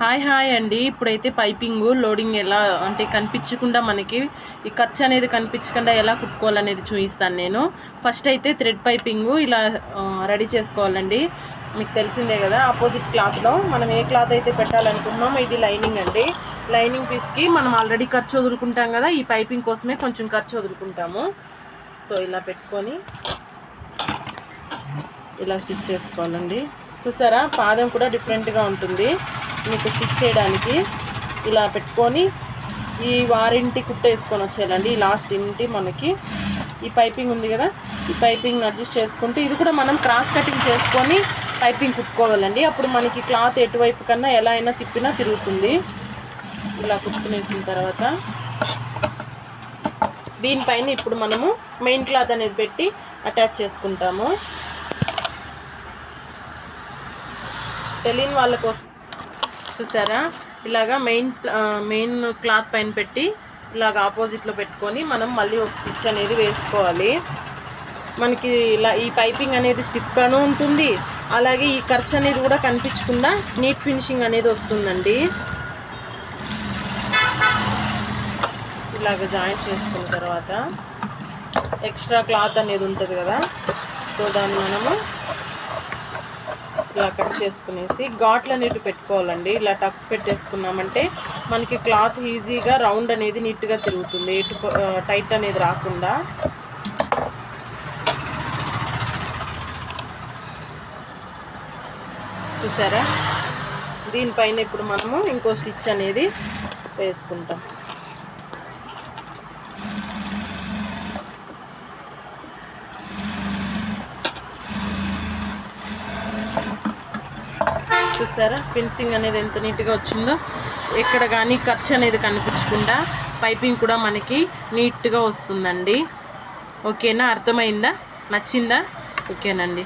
Hi hi అండి. ఇప్పుడైతే piping loading ఎలా అంటే కనిపించకుండా మనకి ఈ ఖర్చు అనేది కనిపించకుండా ఎలా కుట్టుకోవాలనేది చూపిస్తాను నేను. ఫస్ట్ అయితే థ్రెడ్ పైపింగ్ ఇలా రెడీ చేసుకోవాలండి. మీకు తెలిసిందే కదా ఆపోజిట్ క్లాత్లో మనం ఏ క్లాత్ అయితే పెట్టాలనుకున్నామో ఇది లైనింగ్ అండి. లైనింగ్ పీస్కి మనం ఆల్రెడీ ఖర్చు వదులుకుంటాం కదా ఈ పైపింగ్ కోసమే కొంచెం ఖర్చు వదులుకుంటాము. సో ఇలా పెట్టుకొని ఇలా స్టిచ్ చేసుకోవాలండి. చూసారా పాదం కూడా డిఫరెంట్గా ఉంటుంది. మీకు స్టిచ్ చేయడానికి ఇలా పెట్టుకొని ఈ వారింటి కుట్ట వేసుకొని వచ్చేయాలండి. ఈ లాస్ట్ ఇంటి మనకి ఈ పైపింగ్ ఉంది కదా ఈ పైపింగ్ అడ్జస్ట్ చేసుకుంటే ఇది కూడా మనం క్రాస్ కటింగ్ చేసుకొని పైపింగ్ కుట్టుకోవాలండి. అప్పుడు మనకి క్లాత్ ఎటువైపు కన్నా ఎలా అయినా తిప్పినా తిరుగుతుంది. ఇలా కుట్టుకునేసిన తర్వాత దీనిపైన ఇప్పుడు మనము మెయిన్ క్లాత్ అనేది పెట్టి అటాచ్ చేసుకుంటాము. తెలియని వాళ్ళ కోసం చూసారా? ఇలాగా మెయిన్ మెయిన్ క్లాత్ పైన పెట్టి ఇలాగ ఆపోజిట్లో పెట్టుకొని మనం మళ్ళీ ఒక స్టిచ్ అనేది వేసుకోవాలి. మనకి ఇలా ఈ పైపింగ్ అనేది స్టిప్గాను ఉంటుంది. అలాగే ఈ ఖర్చు అనేది కూడా కనిపించకుండా నీట్ ఫినిషింగ్ అనేది వస్తుందండి. ఇలాగ జాయింట్ చేసుకున్న తర్వాత ఎక్స్ట్రా క్లాత్ అనేది ఉంటుంది కదా. సో దాన్ని మనము ఇలా కట్ చేసుకునేసి ఘాట్లు అనేవి పెట్టుకోవాలండి. ఇలా టక్స్ పెట్టేసుకున్నామంటే మనకి క్లాత్ ఈజీగా రౌండ్ అనేది నీట్గా తిరుగుతుంది. ఎటు టైట్ అనేది రాకుండా. చూసారా? దీనిపైన ఇప్పుడు మనము ఇంకో స్టిచ్ అనేది వేసుకుంటాం. చూసారా? ఫిన్సింగ్ అనేది ఎంత నీట్గా వచ్చిందో. ఎక్కడ కానీ ఖర్చు అనేది కనిపించకుండా పైపింగ్ కూడా మనకి నీట్గా వస్తుందండి. ఓకేనా? అర్థమైందా? నచ్చిందా? ఓకేనండి.